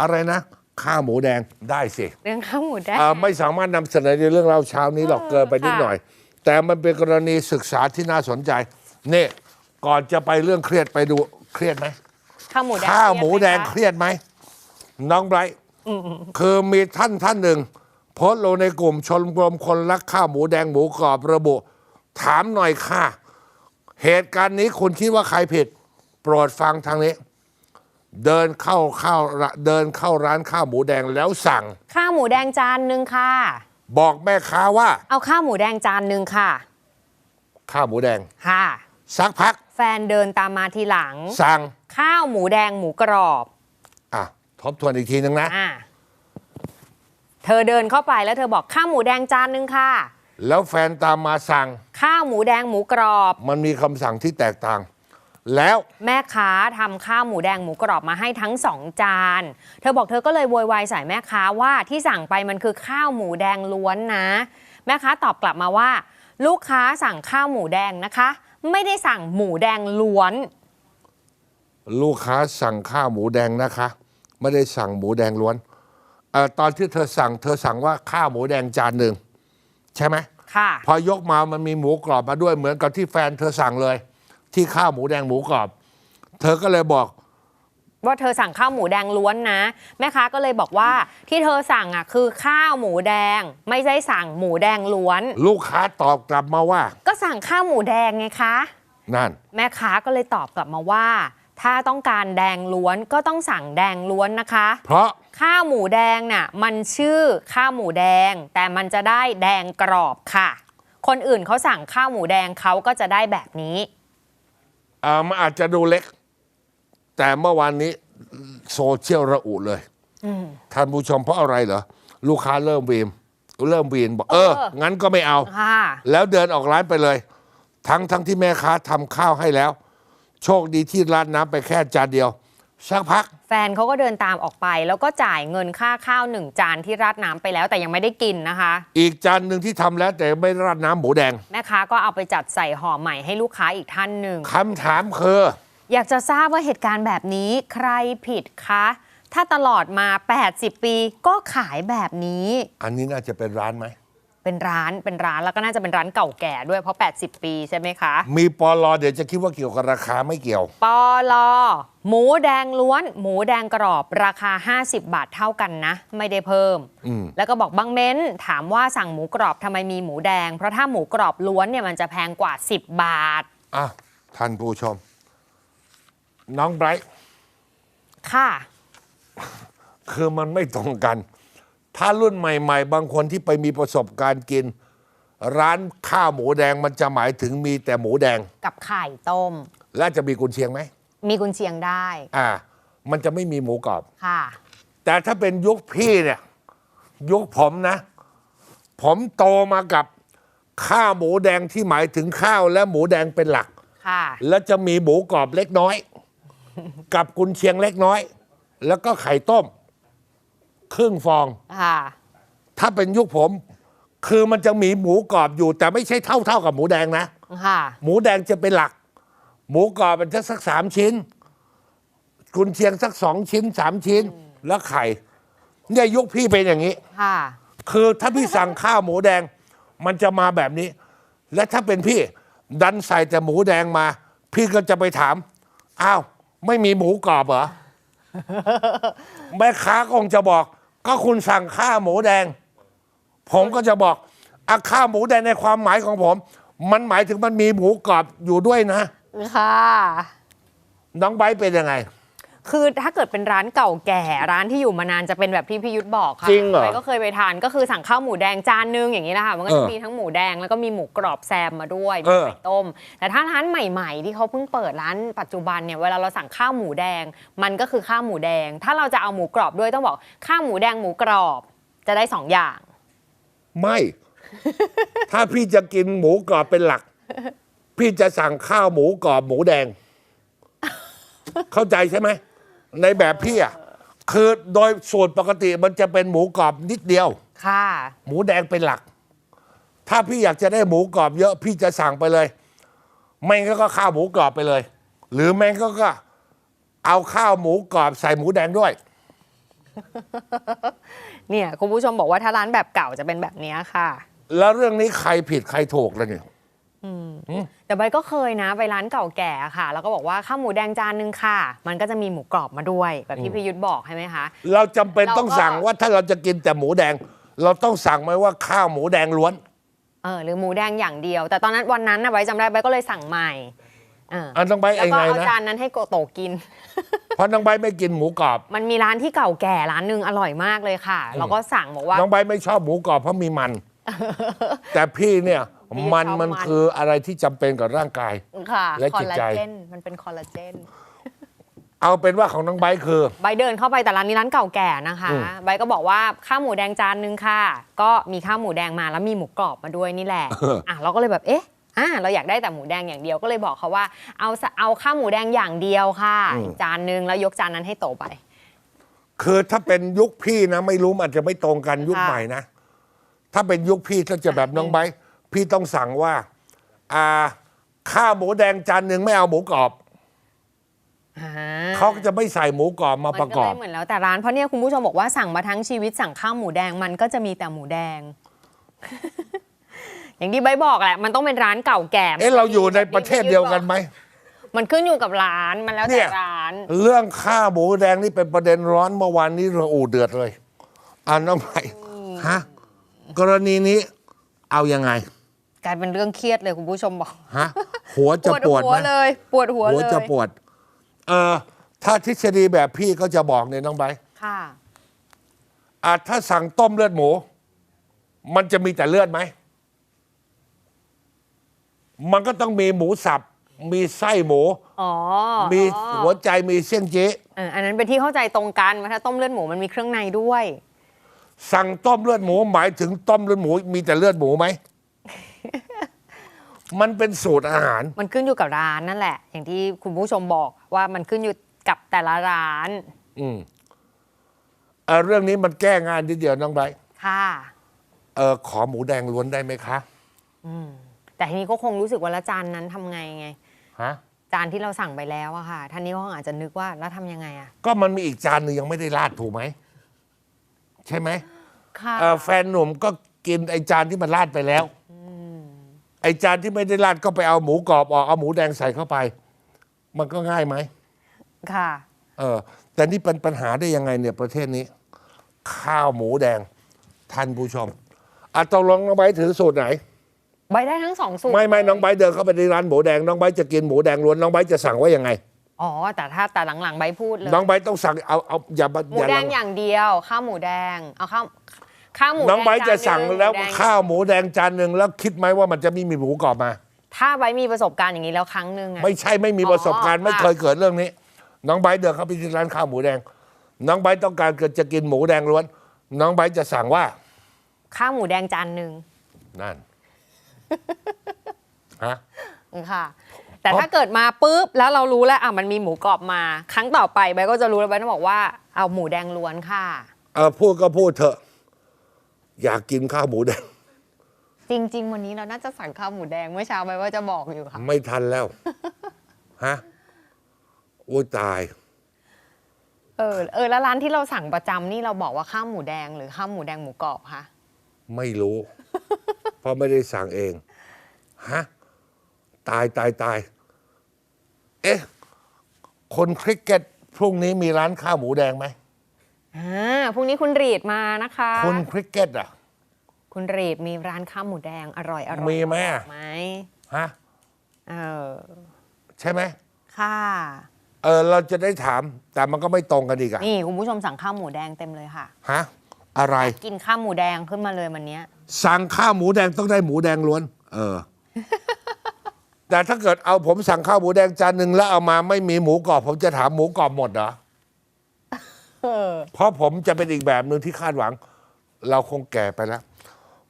อะไรนะ ข้าวหมูแดงได้สิเรื่องข้าวหมูแดง อ่าไม่สามารถนำเสนอในเรื่องเราวเช้านี้หรอกเออเกินไปนิดค่ะหน่อย แต่มันเป็นกรณีศึกษาที่น่าสนใจนี่ก่อนจะไปเรื่องเครียดไปดูเครียดไหมข้าวหมูแดงข้าวหมูแดงเคเครียดไหมคะรียดไหมน้องไบรท์คือมีท่านท่านหนึ่งโพสต์ลงในกลุ่มชนรมคนรักข้าวหมูแดงหมูกรอบระบุ ถามหน่อยค่ะ เหตุการณ์นี้คุณคิดว่าใครผิด โปรดฟังทางนี้ เดินเข้าข้าวเดินเข้าร้านข้าวหมูแดงแล้วสั่ง ข้าวหมูแดงจานหนึ่งค่ะ บอกแม่ค้าว่า เอาข้าวหมูแดงจานหนึ่งค่ะ ข้าวหมูแดงค่ะ สักพักแฟนเดินตามมาทีหลัง สั่งข้าวหมูแดงหมูกรอบอะทบทวนอีกทีนึงนะ อ่าเธอเดินเข้าไปแล้วเธอบอกข้าวหมูแดงจานหนึ่งค่ะ แล้วแฟนตามมาสั่ง ข้าวหมูแดงหมูกรอบ มันมีคำสั่งที่แตกต่าง แล้วแม่ค้าทำข้าวหมูแดงหมูกรอบมาให้ทั้งสองจาน เธอบอกเธอก็เลยโวยวายใส่แม่ค้าว่าที่สั่งไปมันคือข้าวหมูแดงล้วนนะ แม่ค้าตอบกลับมาว่า ลูกค้าสั่งข้าวหมูแดงนะคะ ไม่ได้สั่งหมูแดงล้วน ลูกค้าสั่งข้าวหมูแดงนะคะ ไม่ได้สั่งหมูแดงล้วนเออตอนที่เธอสั่ง เธอสั่งว่าข้าวหมูแดงจานหนึ่งใช่ไหมค่ะพอยกมามันมีหมูกรอบมาด้วยเหมือนกับที่แฟนเธอสั่งเลย ที่ข้าวหมูแดงหมูกรอบ เธอก็เลยบอก ว่าเธอสั่งข้าวหมูแดงล้วนนะ แม่ค้าก็เลยบอกว่าที่เธอสั่งอะคือข้าวหมูแดง ไม่ใช่สั่งหมูแดงล้วน ลูกค้าตอบกลับมาว่า ก็สั่งข้าวหมูแดงไงคะ นั่น แม่ค้าก็เลยตอบกลับมาว่า ถ้าต้องการแดงล้วนก็ต้องสั่งแดงล้วนนะคะ เพราะข้าวหมูแดงน่ะมันชื่อข้าวหมูแดง แต่มันจะได้แดงกรอบค่ะ คนอื่นเขาสั่งข้าวหมูแดงเขาก็จะได้แบบนี้เอ่อมันอาจจะดูเล็ก แต่เมื่อวานนี้โซเชียลระอุเลยท่านผู้ชมเพราะอะไรเหรอ ลูกค้าเริ่มวีมเริ่มวีนบอกเออเออ งั้นก็ไม่เอา ค่ะแล้วเดินออกร้านไปเลย ทั้งทั้งที่แม่ค้าทำข้าวให้แล้ว โชคดีที่ร้านน้ำไปแค่จานเดียว สักพัก แฟนเขาก็เดินตามออกไป แล้วก็จ่ายเงินค่าข้าวหนึ่งจานที่ราดน้ำไปแล้วแต่ยังไม่ได้กินนะคะ อีกจานหนึ่งที่ทำแล้วแต่ไม่ราดน้ำหมูแดงแม่ค้าก็เอาไปจัดใส่ห่อใหม่ให้ลูกค้าอีกท่านหนึ่ง คำถามคืออยากจะทราบว่าเหตุการณ์แบบนี้ใครผิดคะ ถ้าตลอดมา 80 ปีก็ขายแบบนี้ อันนี้น่าจะเป็นร้านไหม เป็นร้านเป็นร้านแล้วก็น่าจะเป็นร้านเก่าแก่ด้วยเพราะ 80 ปีใช่ไหมคะมีปอลอเดี๋ยวจะคิดว่าเกี่ยวกับราคาไม่เกี่ยว ปอลอหมูแดงล้วน หมูแดงกรอบราคา 50 บาทเท่ากันนะ ไม่ได้เพิ่ม อืม แล้วก็บอกบางเม้นถามว่าสั่งหมูกรอบทำไมมีหมูแดง เพราะถ้าหมูกรอบล้วนเนี่ยมันจะแพงกว่า 10 บาทอะ ท่านผู้ชม น้องไบรท์ค่ะ คือมันไม่ตรงกัน ถ้ารุ่นใหม่ ๆ บางคนที่ไปมีประสบการณ์กิน ร้านข้าวหมูแดงมันจะหมายถึงมีแต่หมูแดง กับไข่ต้ม และจะมีกุนเชียงไหม มีกุนเชียงได้ อ่า มันจะไม่มีหมูกรอบ ค่ะ แต่ถ้าเป็นยุคพี่เนี่ย ยุคผมนะ ผมโตมากับข้าวหมูแดงที่หมายถึงข้าวและหมูแดงเป็นหลัก ค่ะ แล้วจะมีหมูกรอบเล็กน้อย กับกุนเชียงเล็กน้อย แล้วก็ไข่ต้ม ครึ่งฟอง ค่ะ ถ้าเป็นยุคผม คือมันจะมีหมูกรอบอยู่ แต่ไม่ใช่เท่าเท่ากับหมูแดงนะ ค่ะ หมูแดงจะเป็นหลัก หมูกรอบมันจะสักสามชิ้น กุนเชียงสักสองชิ้นสามชิ้น แล้วไข่เนี่ยยุคพี่เป็นอย่างนี้ ค่ะ คือถ้าพี่สั่งข้าวหมูแดง มันจะมาแบบนี้ และถ้าเป็นพี่ ดันใส่แต่หมูแดงมา พี่ก็จะไปถาม อ้าว ไม่มีหมูกรอบเหรอ แม่ค้าก็คงจะบอก ก็คุณสั่งข้าวหมูแดง ผมก็จะบอกอะข้าวหมูแดงในความหมายของผม มันหมายถึงมันมีหมูกรอบอยู่ด้วยนะ ค่ะ น้องไบร์ทเป็นยังไง คือถ้าเกิดเป็นร้านเก่าแก่ร้านที่อยู่มานานจะเป็นแบบที่พี่ยุทธบอกค่ะจริงเหรอ ไปก็เคยไปทานก็คือสั่งข้าวหมูแดงจานนึงอย่างนี้นะคะมันก็เอจะอมีทั้งหมูแดงแล้วก็มีหมูกรอบแซมมาด้วยเอมีอไข่ต้ม แต่ถ้าร้านใหม่ๆ ที่เขาเพิ่งเปิดร้านปัจจุบันเนี่ยเวลาเราสั่งข้าวหมูแดง มันก็คือข้าวหมูแดง ถ้าเราจะเอาหมูกรอบด้วยต้องบอกข้าวหมูแดงหมูกรอบจะได้สองอย่าง ไม่ ถ้าพี่จะกินหมูกรอบเป็นหลัก พี่จะสั่งข้าวหมูกรอบหมูแดง เข้าใจใช่ไหม ในแบบพี่อะคือโดยสูตรปกติมันจะเป็นหมูกรอบนิดเดียว ค่ะ หมูแดงเป็นหลัก ถ้าพี่อยากจะได้หมูกรอบเยอะพี่จะสั่งไปเลย ไม่งั้นก็ข้าวหมูกรอบไปเลย หรือแม่งนก็ก็เอาข้าวหมูกรอบใส่หมูแดงด้วย เนี่ยคุณผู้ชมบอกว่าถ้าร้านแบบเก่าจะเป็นแบบเนี้ยค่ะ แล้วเรื่องนี้ใครผิดใครถูกแล้วเนี่ย แต่ใบก็เคยนะไปร้านเก่าแก่ค่ะ แล้วก็บอกว่าข้าวหมูแดงจานนึงค่ะ มันก็จะมีหมูกรอบมาด้วย แบบที่พี่ยุทธบอกใช่ไหมคะ เราจำเป็นเราก็ต้องสั่งว่าถ้าเราจะกินแต่หมูแดง เราต้องสั่งไหมว่าข้าวหมูแดงล้วนเออหรือหมูแดงอย่างเดียว แต่ตอนนั้นวันนั้นนะใบจำได้ใบก็เลยสั่งใหม่เอออันต้องไปแล้วเองก็ไงเอานะจานนั้นให้โกโตะกิน เพราะน้องใบร์ทไม่กินหมูกรอบ มันมีร้านที่เก่าแก่ร้านหนึ่งอร่อยมากเลยค่ะ เราก็สั่งบอกว่าน้องใบร์ทไม่ชอบหมูกรอบเพราะมีมัน แต่พี่เนี่ย พี่มันชอบมันมันคืออะไรที่จำเป็นกับร่างกาย ค่ะและคอจิลตลาใจ เจนมันเป็นคอลลาเจน เอาเป็นว่าของน้องใบร์ทคือ ใบเดินเข้าไปแต่ร้านนี้ร้านเก่าแก่นะคะ อืม ใบก็บอกว่าข้าวหมูแดงจานนึงค่ะ ก็มีข้าวหมูแดงมาแล้วมีหมูกรอบมาด้วยนี่แหละอะเราก็เลยแบบเอ๊ะอะเราอยากได้แต่หมูแดงอย่างเดียวก็เลยบอกเขาว่าเอาสเอาข้าวหมูแดงอย่างเดียวค่ะอีกจานนึงแล้วยกจานนั้นให้โตไป คือถ้าเป็นยุคพี่นะ ไม่รู้มันอาจจะไม่ตรงกันยุคค่ะ ใหม่นะ ถ้าเป็นยุคพี่ถ้าจะแบบน้องใบร์ท พี่ต้องสั่งว่า อ่า ข้าวหมูแดงจานหนึ่งไม่เอาหมูกรอบ อ่เขาก็จะไม่ใส่หมูกรอบมาปมันระก็กอเลบ ยเหมือนแล้วแต่ร้านเพราะเนี่ยคุณผู้ชมบอกว่าสั่งมาทั้งชีวิตสั่งข้าวหมูแดงมันก็จะมีแต่หมูแดง อย่างที่ใบบอกแหละ มันต้องเป็นร้านเก่าแก่เอ๊ะเราอยู่ในประเทศเดียวกันไหม มันขึ้นอยู่กับร้านมันแล้วเนี่แต่ย ร้าน เรื่องข้าวหมูแดงนี่เป็นประเด็นร้อนเมื่อวานนี้เราอูเดือดเลยอ่านน้องใบฮะกรณีนี้เอายังไง กลายเป็นเรื่องเครียดเลยคุณผู้ชมบอกฮะหัวจะปวดหัไหวมเลย ปวดหัวหัวเลยจะปวด เออ ถ้าทฤษฎีแบบพี่ก็จะบอกเนี่ยน้องใบค่ะอะถ้าสั่งต้มเลือดหมู มันจะมีแต่เลือดไหม มันก็ต้องมีหมูสับ มีไส้หมูอ๋อมีอ๋อหัวใจมีเส้นเจ๊เอออันนั้นเป็นที่เข้าใจตรงกันว่าถ้าต้มเลือดหมูมันมีเครื่องในด้วย สั่งต้มเลือดหมูหมายถึงต้มเลือดหมู มีแต่เลือดหมูไหม มันเป็นสูตรอาหาร มันขึ้นอยู่กับร้านนั่นแหละ อย่างที่คุณผู้ชมบอกว่ามันขึ้นอยู่กับแต่ละร้าน อืมเอ่อเรื่องนี้มันแก้งานทีเดียวน้องไบร์ทค่ะ เออขอหมูแดงล้วนได้ไหมคะแต่ทีนี้ก็คงรู้สึกว่าและจานนั้นทำไงไง ฮะจานที่เราสั่งไปแล้วอะค่ะท่านนี้ก็อาจจะนึกว่าแล้วทำยังไงอะก็มันมีอีกจานหนึ่งยังไม่ได้ราดถูกไหมใช่ไหมค่ะ เอ่อแฟนหนุ่มก็กินไอจานที่มันราดไปแล้ว ไอจานที่ไม่ได้ราดก็ไปเอาหมูกรอบออกเอาหมูแดงใส่เข้าไป มันก็ง่ายไหมค่ะ เออ แต่นี่เป็นปัญหาได้ยังไงเนี่ยประเทศนี้ ข้าวหมูแดงท่านผู้ชมอะตกลงน้องใบร์ทถือสูตรไหน ใบได้ทั้งสองสูตรไม่ไม่น้องใบร์ทเดินเข้าไปในร้านหมูแดงน้องใบร์ทจะกินหมูแดงล้วนน้องใบร์ทจะสั่งว่ายังไง อ๋อ แต่ถ้าแต่หลังๆใบพูดเลย น้องใบร์ทต้องสั่งเอาเอาอย่าหมูอย่าแดลังงอย่างเดียว ข้าวหมูแดง เอาข้าว ข้าวหมูน้องใบร์ทแดจะสั่งานหนึ่แล้วหมูดงข้าวหมูแดงจานหนึ่งแล้วคิดไหมว่ามันจะไม่มีหมูกรอบมา ถ้าใบมีประสบการณ์อย่างนี้แล้วครั้งหนึ่งอะ ไม่ใช่ไม่มีประสบการณ์อ๋อ ไม่เคยเกิดเรื่องนี้ น้องใบร์ทเดินเข้าไปที่ร้านข้าวหมูแดง น้องใบร์ทต้องการเกิดจะกินหมูแดงล้วน น้องใบร์ทจะสั่งว่าข้าวหมูแดงจานหนึ่งนั่นฮะ ค่ะ แต่เพราะถ้าเกิดมาปุ๊บแล้วเรารู้แล้วอะมันมีหมูกรอบมา ครั้งต่อไปใบก็จะรู้แล้วใบต้องบอกว่าเอาหมูแดงล้วนค่ะ เออพูดก็พูดเถอะ อยากกินข้าวหมูแดง จริง ๆ วันนี้เราน่าจะสั่งข้าวหมูแดงเมื่อเช้าใบว่าจะบอกอยู่ค่ะ ไม่ทันแล้ว ฮะ โอ้ยตาย เออ เออ แล้วร้านที่เราสั่งประจำนี่เราบอกว่าข้าวหมูแดงหรือข้าวหมูแดงหมูกรอบคะ ไม่รู้ เพราะไม่ได้สั่งเอง ฮะ ตายตายตาย เอ๊ะ คนคริกเก็ตพรุ่งนี้มีร้านข้าวหมูแดงไหม อ่าพรุ่งนี้คุณรีดมานะคะคนคริกเก็ตอะ คุณรีดมีร้านข้าวหมูแดงอร่อยอร่อยมีไหมอะ ไหมฮะ เออใช่ไหมค่ะ เออเราจะได้ถามแต่มันก็ไม่ตรงกันอีกอะนี่คุณผู้ชมสั่งข้าวหมูแดงเต็มเลยค่ะ ฮะ อะไร กินข้าวหมูแดงขึ้นมาเลยวันเนี้ย สั่งข้าวหมูแดงต้องได้หมูแดงล้วน เออ แต่ถ้าเกิดเอาผมสั่งข้าวหมูแดงจานหนึ่งแล้วเอามาไม่มีหมูกรอบ ผมจะถามหมูกรอบหมดเหรอ เออเพราะผมจะเป็นอีกแบบหนึ่งที่คาดหวัง เราคงแก่ไปแล้ว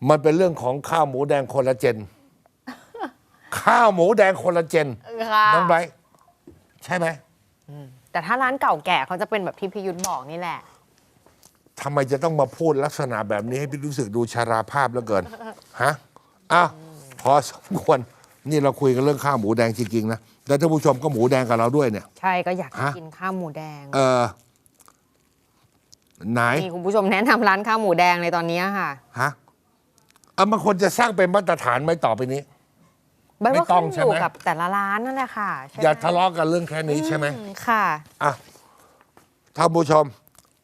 มันเป็นเรื่องของข้าวหมูแดงโคลลาเจน ข้าวหมูแดงโคลลาเจนค่ะน้องไบรท์ใช่ไหมแต่ถ้าร้านเก่าแก่เขาจะเป็นแบบที่พี่ยุทธบอกนี่แหละทำไมจะต้องมาพูดลักษณะแบบนี้ให้พี่รู้สึกดูชาราภาพเหลือเกินฮะอ้าวพอสมควรนี่เราคุยกันเรื่องข้าวหมูแดงจริงๆนะแล้วท่านผู้ชมก็หมูแดงกับเราด้วยเนี่ย ใช่ก็อยากฮะ กินข้าวหมูแดง เออ ไหนนี่คุณผู้ชมแนะนำร้านข้าวหมูแดงในตอนนี้ค่ะฮะเอามันควรจะสร้างเป็นมาตรฐานไหมต่อไปนี้ ใบว่าไม่ต้องขึ้นอยู่ใช่ไหมกับแต่ละร้านนั่นแหละค่ะใช่ไหมอย่าทะเลาะกันเรื่องแค่นี้ใช่ไหมอืค่ะ อะท่านผู้ชม